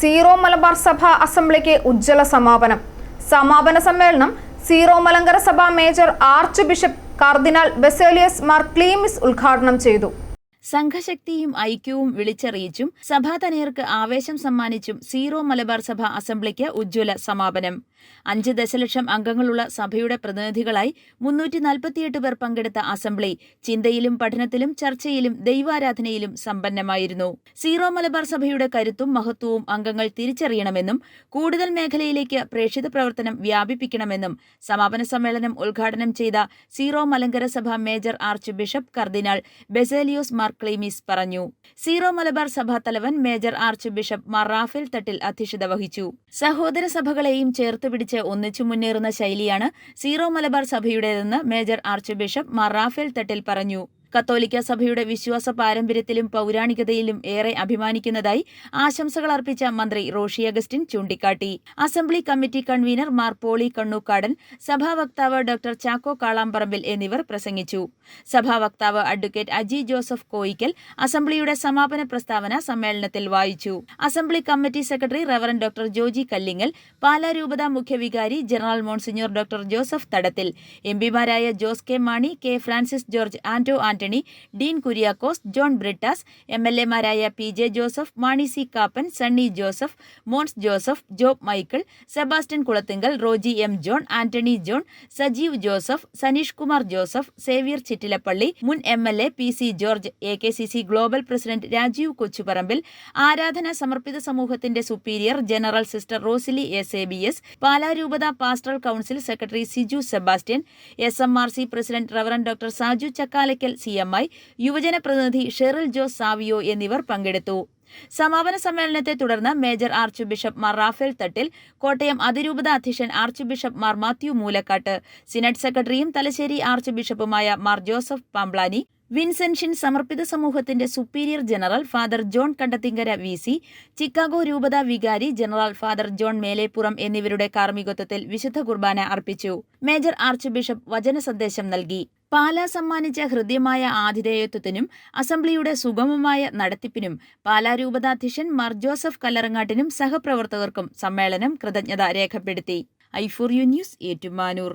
Zero Malabar സഭ അസംബ്ലിക്ക് ഉജ്ജ്വല സമാപനം. സമാപന സമ്മേളനം സീറോ മലങ്കര സഭ major archbishop cardinal Baselios Mar Cleemis ഉദ്ഘാടനം ചെയ്തു. സംഘശക്തിയും ഐക്യവും വിളിച്ചറിയിച്ചും സഭാതനേർക്ക് ആവേശം സമ്മാനിച്ചും സീറോ മലബാർ സഭ അസംബ്ലിക്ക് ഉജ്ജ്വല സമാപനം. അഞ്ച് ദശലക്ഷം അംഗങ്ങളുള്ള സഭയുടെ പ്രതിനിധികളായി മുന്നൂറ്റി നാൽപ്പത്തിയെട്ട് പേർ പങ്കെടുത്ത അസംബ്ലി ചിന്തയിലും പഠനത്തിലും ചർച്ചയിലും ദൈവാരാധനയിലും സമ്പന്നമായിരുന്നു. സീറോ മലബാർ സഭയുടെ കരുത്തും മഹത്വവും അംഗങ്ങൾ തിരിച്ചറിയണമെന്നും കൂടുതൽ മേഖലയിലേക്ക് പ്രേക്ഷിത പ്രവർത്തനം വ്യാപിപ്പിക്കണമെന്നും സമാപന സമ്മേളനം ഉദ്ഘാടനം ചെയ്ത സീറോ മലങ്കര സഭ major archbishop cardinal Baselios Mar Cleemis പറഞ്ഞു. സീറോ മലബാർ സഭാ തലവൻ major archbishop Mar Raphael Thattil അധ്യക്ഷത വഹിച്ചു. സഹോദര സഭകളെയും ചേർത്ത് പിടിച്ച് ഒന്നിച്ചു മുന്നേറുന്ന ശൈലിയാണ് സീറോ മലബാർ സഭയുടേതെന്ന് major archbishop Mar Raphael Thattil പറഞ്ഞു. കത്തോലിക്ക സഭയുടെ വിശ്വാസ പാരമ്പര്യത്തിലും പൗരാണികതയിലും ഏറെ അഭിമാനിക്കുന്നതായി ആശംസകൾ അർപ്പിച്ച മന്ത്രി റോഷി അഗസ്റ്റിൻ ചൂണ്ടിക്കാട്ടി. Assembly committee convener Mar Poly Kannookadan സഭാ വക്താവ് ഡോക്ടർ ചാക്കോ കാളാമ്പറമ്പിൽ എന്നിവർ പ്രസംഗിച്ചു. സഭാ വക്താവ് അഡ്വക്കേറ്റ് അജി ജോസഫ് കോയിക്കൽ അസംബ്ലിയുടെ സമാപന പ്രസ്താവന സമ്മേളനത്തിൽ വായിച്ചു. Assembly committee secretary Reverend doctor Joji Kallingal Pala രൂപത മുഖ്യവികാരി general Monsignor doctor Joseph Thadathil M എംപിമാരായ Jose K Mani K Francis George Anto Antony Dean Kuriakose John Brittas M L എമാരായ P J Joseph Mani C Kappan Sunny Joseph Mons Joseph Job Michael Sebastian Kulathinkal Roji M John Antony John Sajeev Joseph Saneesh Kumar Joseph Xavier Chittilappilly മുൻ M L A P C George A K C C global president Rajeev Kochuparambil Aradhana സമർപ്പിത സമൂഹത്തിന്റെ superior general sister Rosily S A B S പാലാരൂപത pastoral council secretary Siju Sebastian S M R C president Reverend doctor Saju Chakkalakkal C M I യുവജന പ്രതിനിധി Sheril Jose Savio എന്നിവർ പങ്കെടുത്തു. സമാപന സമ്മേളനത്തെ തുടർന്ന് major archbishop Mar Raphael Thattil Kottayam അതിരൂപത അധ്യക്ഷൻ archbishop Mar Mathew Moolakkatt synod സെക്രട്ടറിയും തലശ്ശേരി ആർച്ച് ബിഷപ്പുമായ മാർ ജോസഫ് പാംബ്ലാനി വിൻസെൻഷൻ സമർപ്പിത സമൂഹത്തിന്റെ superior general father John Kandathinkara V C Chicago രൂപത വികാരി ജനറൽ ഫാദർ ജോൺ മേലേപ്പുറം എന്നിവരുടെ കാർമ്മികത്വത്തിൽ വിശുദ്ധ കുർബാന അർപ്പിച്ചു. മേജർ ആർച്ച് ബിഷപ്പ് വചന സന്ദേശം നൽകി. പാല സമ്മാനിച്ച ഹൃദ്യമായ ആതിഥേയത്വത്തിനും അസംബ്ലിയുടെ സുഗമമായ നടത്തിപ്പിനും പാലാ രൂപതാധ്യക്ഷൻ മാർ ജോസഫ് കല്ലറങ്ങാട്ടിനും സഹപ്രവർത്തകർക്കും സമ്മേളനം കൃതജ്ഞത രേഖപ്പെടുത്തി. I four you news Ettumanoor.